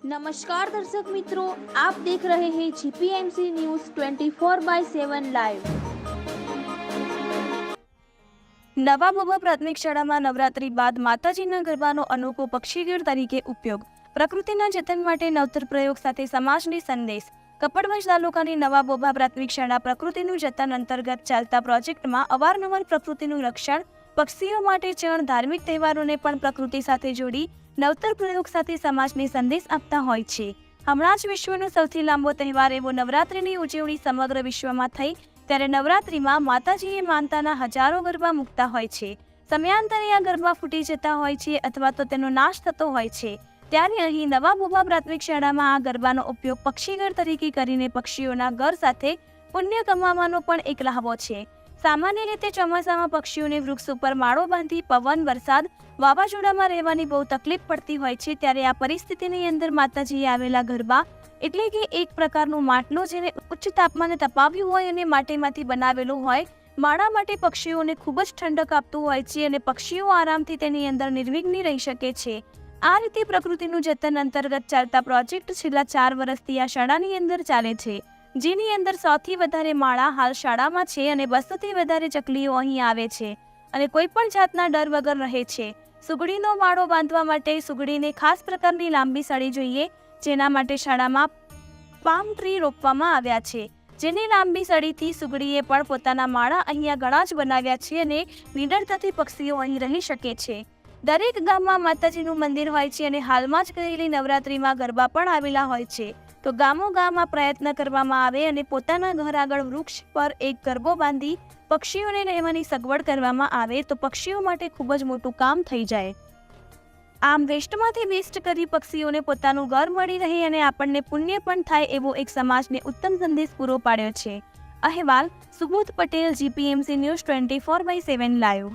નમસ્કાર દર્શક મિત્રો આપ દેખ રહે હે જીપીએમસી ન્યૂઝ 24 બાય 7 લાઈવ નવા બબા પ્રાથમિક શાળામાં નવરાત્રી બાદ માતાજીના ગરબાનો અનોખો પક્ષીગીર તરીકે ઉપયોગ. પ્રકૃતિના જતન માટે નવતર પ્રયોગ સાથે સમાજની સંદેશ. કપડવંજ તાલુકાની નવા બોભા પ્રાથમિક શાળા પ્રકૃતિનું જતન અંતર્ગત ચાલતા પ્રોજેક્ટમાં અવારનવાર પ્રકૃતિનું રક્ષણ, પક્ષીઓ માટે ચણ ધાર્મિક તહેવારોને પણ પ્રકૃતિ સાથે જોડી નવતર પ્રયોગ સાથે સમાજને સંદેશ આપતા હોય છે. હમણાં જ વિશ્વનો સૌથી લાંબો તહેવાર એવો નવરાત્રિની ઉજવણી સમગ્ર વિશ્વમાં થઈ, ત્યારે નવરાત્રિમાં માતાજીએ માનતાના હજારો ગરબા મૂકતા હોય છે. સમયાંતરે આ ગરબા ફૂટી જતા હોય છે અથવા તો તેનો નાશ થતો હોય છે. ત્યારે અહીં નવા બોબા પ્રાથમિક શાળામાં આ ગરબાનો ઉપયોગ પક્ષીઘર તરીકે કરીને પક્ષીઓના ઘર સાથે પુણ્ય કમાવાનો પણ એક લહાવો છે. સામાન્ય રીતે ચોમાસામાં પક્ષીઓને વૃક્ષ ઉપર માળો બાંધી પવન, વરસાદ, વાવાઝોડામાં રહેવાની બહુ તકલીફ પડતી હોય છે, ત્યારે આ પરિસ્થિતિની અંદર માતાજીએ આવેલા ગરબા એટલે કે એક પ્રકારનું માટલું જેને ઉચ્ચ તાપમાને તપાવ્યું હોય અને માટીમાંથી બનાવેલું હોય, માળા માટે પક્ષીઓને ખૂબ જ ઠંડક આપતું હોય છે અને પક્ષીઓ આરામથી તેની અંદર નિર્વિઘ્ની રહી શકે છે. આ રીતે પ્રકૃતિનું જતન અંતર્ગત ચાલતા પ્રોજેક્ટ છેલ્લા ચાર વર્ષથી આ શાળાની અંદર ચાલે છે. જેની અંદર સૌથી વધારે માળા હાલ શાળામાં છે અને બસોથી વધારે ચકલીઓ અહીં આવે છે. અને કોઈ પણ જાતના ડર વગર રહે છે. સુગડીનો માળો બાંધવા માટે સુગડીને ખાસ પ્રકારની લાંબી સળી જોઈએ, જેના માટે શાળામાં પામ ટ્રી રોપવામાં આવ્યા છે. જેની લાંબી સળીથી સુગડીએ પણ પોતાના માળા અહીંયા ઘણા જ બનાવ્યા છે અને નિડરતાથી પક્ષીઓ અહીં રહી શકે છે. દરેક ગામમાં માતાજીનું મંદિર હોય છે અને હાલમાં જ ગયેલી નવરાત્રિમાં ગરબા પણ આવેલા હોય છે. તો ગામો ગામ આ પ્રયત્ન કરવામાં આવે અને પોતાના ઘર આગળ વૃક્ષ પર એક ગરબો બાંધી પક્ષીઓને રહેવાની સગવડ કરવામાં આવે તો પક્ષીઓ માટે ખૂબ જ મોટું કામ થઈ જાય. આમ વેસ્ટમાંથી વેસ્ટ કરી પક્ષીઓને પોતાનું ઘર મળી રહે અને આપણને પુણ્ય પણ થાય એવો એક સમાજને ઉત્તમ સંદેશ પૂરો પાડ્યો છે. અહેવાલ, Subodh Patel, GPMC news twenty four by seven live.